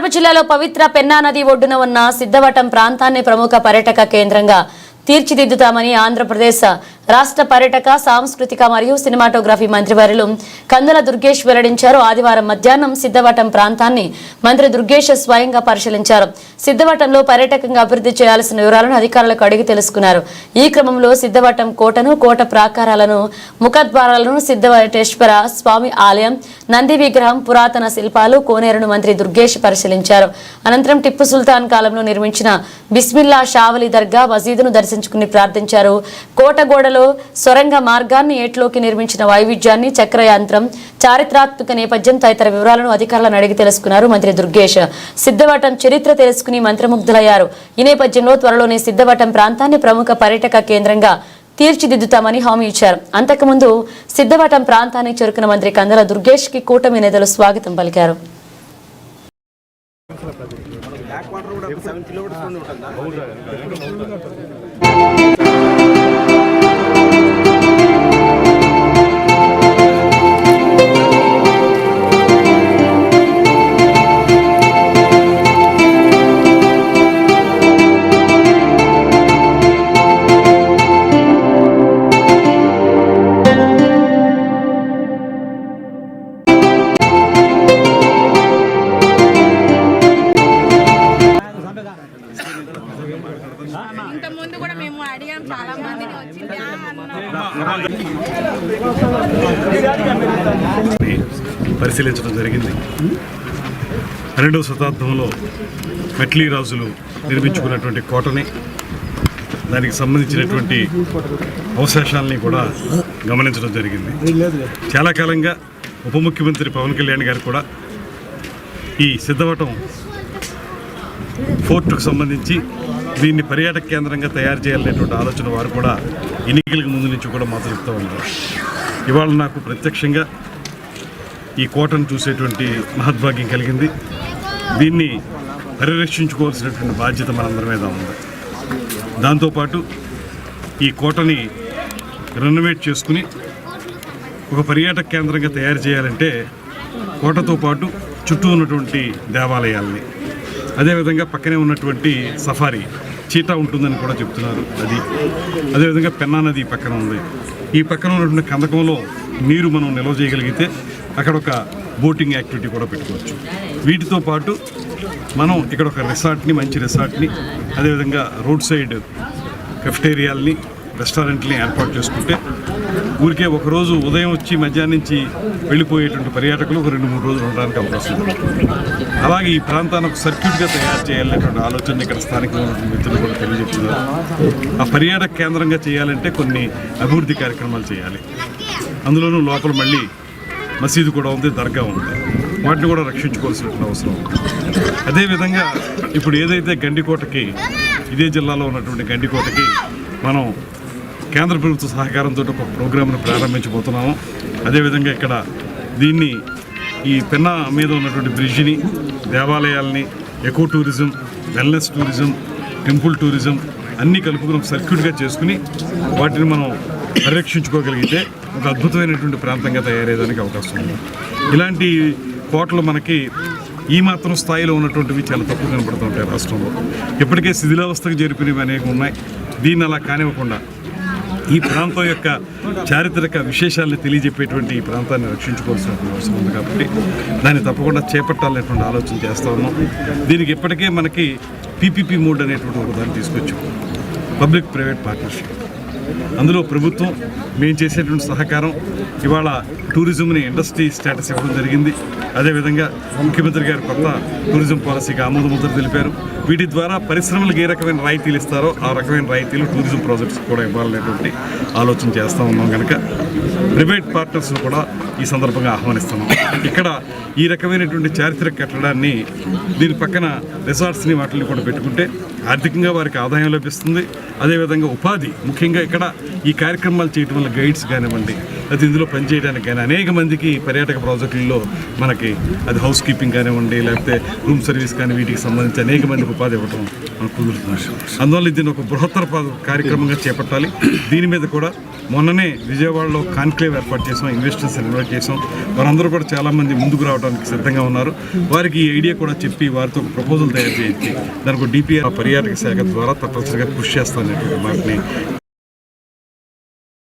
కడప జిల్లాలో పవిత్ర పెన్నా నది ఒడ్డున ఉన్న సిద్ధవటం ప్రాంతాన్ని ప్రముఖ పర్యటక కేంద్రంగా తీర్చిదిద్దుతామని ఆంధ్రప్రదేశ్ రాష్ట్ర పర్యాటక సాంస్కృతిక మరియు సినిమాటోగ్రఫీ మంత్రివర్యులు కందుల దుర్గేష్ వెల్లడించారు. ఆదివారం మధ్యాహ్నం సిద్ధవటం ప్రాంతాన్ని మంత్రి దుర్గేష్ స్వయంగా పరిశీలించారు. సిద్ధవటంలో పర్యాటకంగా అభివృద్ధి చేయాల్సిన వివరాలను అధికారులకు అడిగి తెలుసుకున్నారు. ఈ క్రమంలో సిద్ధవటం కోటను కోట ప్రాకారాలను ముఖద్వారాలను సిద్ధవటేశ్వర స్వామి ఆలయం నంది విగ్రహం పురాతన శిల్పాలు కోనేరును మంత్రి దుర్గేష్ పరిశీలించారు. అనంతరం టిప్పు సుల్తాన్ కాలంలో నిర్మించిన బిస్మిల్లా షావలి దర్గా మసీదును దర్శించుకుని ప్రార్థించారు. కోట గోడలో సొరంగ మార్గాన్ని ఏట్లోకి నిర్మించిన వైవిధ్యాన్ని చక్రయంత్రం చారిత్రాత్మక నేపథ్యం తదితర వివరాలను అధికారులను అడిగి తెలుసుకున్నారు మంత్రి దుర్గేష్. సిద్ధవటం చరిత్ర తెలుసుకుని మంత్రముగ్ధులయ్యారు. ఈ నేపథ్యంలో త్వరలోనే సిద్ధవటం ప్రాంతాన్ని ప్రముఖ పర్యాటక కేంద్రంగా తీర్చిదిద్దుతామని హామీ ఇచ్చారు. అంతకుముందు సిద్ధవటం ప్రాంతానికి చేరుకున్న మంత్రి కందల దుర్గేష్కి కూటమి నేతలు స్వాగతం పలికారు. బ్యాక్ వాటర్ కూడా సెవెన్ కిలోమీటర్స్ ఉంటుందా? చాలా మందిని వచ్చింది పరిశీలించడం జరిగింది. పన్నెండవ శతాబ్దంలో మెట్లీ రాజులు నిర్మించుకున్నటువంటి కోటని దానికి సంబంధించినటువంటి అవశేషాలని కూడా గమనించడం జరిగింది. చాలా కాలంగా ఉప ముఖ్యమంత్రి పవన్ కళ్యాణ్ గారు కూడా ఈ సిద్ధవటం ఫోర్టుకు సంబంధించి దీన్ని పర్యాటక కేంద్రంగా తయారు చేయాలనేటువంటి ఆలోచన వారు కూడా ఎన్నికలకు ముందు నుంచి కూడా మాతో చెప్తూ ఉన్నారు. ఇవాళ నాకు ప్రత్యక్షంగా ఈ కోటను చూసేటువంటి మహద్భాగ్యం కలిగింది. దీన్ని పరిరక్షించుకోవాల్సినటువంటి బాధ్యత మనందరి మీద ఉంది. దాంతోపాటు ఈ కోటని రెనోవేట్ చేసుకుని ఒక పర్యాటక కేంద్రంగా తయారు చేయాలంటే కోటతో పాటు చుట్టూ ఉన్నటువంటి దేవాలయాల్ని అదేవిధంగా పక్కనే ఉన్నటువంటి సఫారీ చీటా ఉంటుందని కూడా చెప్తున్నారు. అది అదేవిధంగా పెన్నా నది పక్కన ఉంది. ఈ పక్కన ఉన్నటువంటి కందకంలో నీరు మనం నిల్వ చేయగలిగితే అక్కడ ఒక బోటింగ్ యాక్టివిటీ కూడా పెట్టుకోవచ్చు. వీటితో పాటు మనం ఇక్కడ ఒక రిసార్ట్ని మంచి రిసార్ట్ని అదేవిధంగా రోడ్ సైడ్ కెఫ్టేరియాల్ని రెస్టారెంట్ని ఏర్పాటు చేసుకుంటే ఊరికే ఒకరోజు ఉదయం వచ్చి మధ్యాహ్నం నుంచి వెళ్ళిపోయేటువంటి పర్యాటకులు ఒక రెండు మూడు రోజులు ఉండడానికి అవకాశం అలాగే ఈ ప్రాంతాన్ని ఒక సర్క్యూట్గా తయారు చేయాలనేటువంటి ఆలోచన ఇక్కడ స్థానికంగా మిత్రులు కూడా తెలియజెప్తున్నారు ఆ పర్యాటక కేంద్రంగా చేయాలంటే కొన్ని అభివృద్ధి కార్యక్రమాలు చేయాలి. అందులోనూ లోపల మళ్ళీ మసీదు కూడా ఉంది దర్గా ఉంది. వాటిని కూడా రక్షించుకోవాల్సిన అవసరం ఉంది. అదేవిధంగా ఇప్పుడు ఏదైతే గండికోటకి ఇదే జిల్లాలో ఉన్నటువంటి గండికోటకి మనం కేంద్ర ప్రభుత్వ సహకారంతో ఒక ప్రోగ్రామ్ను ప్రారంభించబోతున్నాము. అదేవిధంగా ఇక్కడ దీన్ని ఈ పెన్నా మీద ఉన్నటువంటి బ్రిడ్జిని దేవాలయాల్ని eco tourism wellness tourism temple tourism అన్నీ కలుపుకుని సర్క్యూట్గా చేసుకుని వాటిని మనం పరిరక్షించుకోగలిగితే ఒక అద్భుతమైనటువంటి ప్రాంతంగా తయారయ్యేదానికి అవకాశం ఉంది. ఇలాంటి కోటలు మనకి ఈ మాత్రం స్థాయిలో ఉన్నటువంటివి చాలా తక్కువ కనబడుతుంటాయి రాష్ట్రంలో. ఇప్పటికే శిథిలావస్థకు జరిపినవి అనేక ఉన్నాయి. దీన్ని అలా కానివ్వకుండా ఈ ప్రాంతం యొక్క చారిత్రక విశేషాలను తెలియజెప్పేటువంటి ఈ ప్రాంతాన్ని రక్షించుకోవాల్సినటువంటి అవసరం ఉంది కాబట్టి దాన్ని తప్పకుండా చేపట్టాలనేటువంటి ఆలోచన చేస్తూ ఉన్నాం. దీనికి ఇప్పటికే మనకి పీపీపీ మోడ్ అనేటువంటి ఒక దాన్ని తీసుకొచ్చాం. Public private partnership. అందులో ప్రభుత్వం మేము చేసేటువంటి సహకారం ఇవాళ టూరిజంని ఇండస్ట్రీ స్టేటస్ ఇవ్వడం జరిగింది. అదేవిధంగా ముఖ్యమంత్రి గారు కొత్త టూరిజం పాలసీకి ఆమోదముద్ర తెలిపారు. వీటి ద్వారా పరిశ్రమలకు ఏ రకమైన రాయితీలు ఇస్తారో ఆ రకమైన రాయితీలు టూరిజం ప్రాజెక్ట్స్ కూడా ఇవ్వాలనేటువంటి ఆలోచన చేస్తూ ఉన్నాం కనుక ప్రైవేట్ పార్ట్నర్స్ కూడా ఈ సందర్భంగా ఆహ్వానిస్తున్నాం. ఇక్కడ ఈ రకమైనటువంటి చారిత్రక కట్టడాన్ని దీని పక్కన రిసార్ట్స్ని వాటిని కూడా పెట్టుకుంటే ఆర్థికంగా వారికి ఆదాయం లభిస్తుంది. అదేవిధంగా ఉపాధి ముఖ్యంగా ఇక్కడ ఈ కార్యక్రమాలు చేయటం వల్ల గైడ్స్ కానివ్వండి అది ఇందులో పనిచేయడానికైనా అనేక మందికి పర్యాటక ప్రాజెక్టుల్లో మనకి అది హౌస్ కీపింగ్ కానివ్వండి లేకపోతే రూమ్ సర్వీస్ కానీ వీటికి సంబంధించి అనేక మందికి ఉపాధి ఇవ్వటం మనకు కుదురుతుంది. అందువల్ల దీన్ని ఒక బృహత్తర కార్యక్రమంగా చేపట్టాలి. దీని మీద కూడా మొన్ననే విజయవాడలో కాన్క్లేవ్ ఏర్పాటు చేసాం ఇన్వెస్టర్స్ ఇన్వైట్ చేసాం. వారందరూ కూడా చాలామంది ముందుకు రావడానికి సిద్ధంగా ఉన్నారు. వారికి ఈ ఐడియా కూడా చెప్పి వారితో ఒక ప్రపోజల్ తయారు చేయించి దానికి డిపిఆర్ పర్యాటక శాఖ ద్వారా తప్పనిసరిగా కృషి చేస్తాననేటువంటి మాటని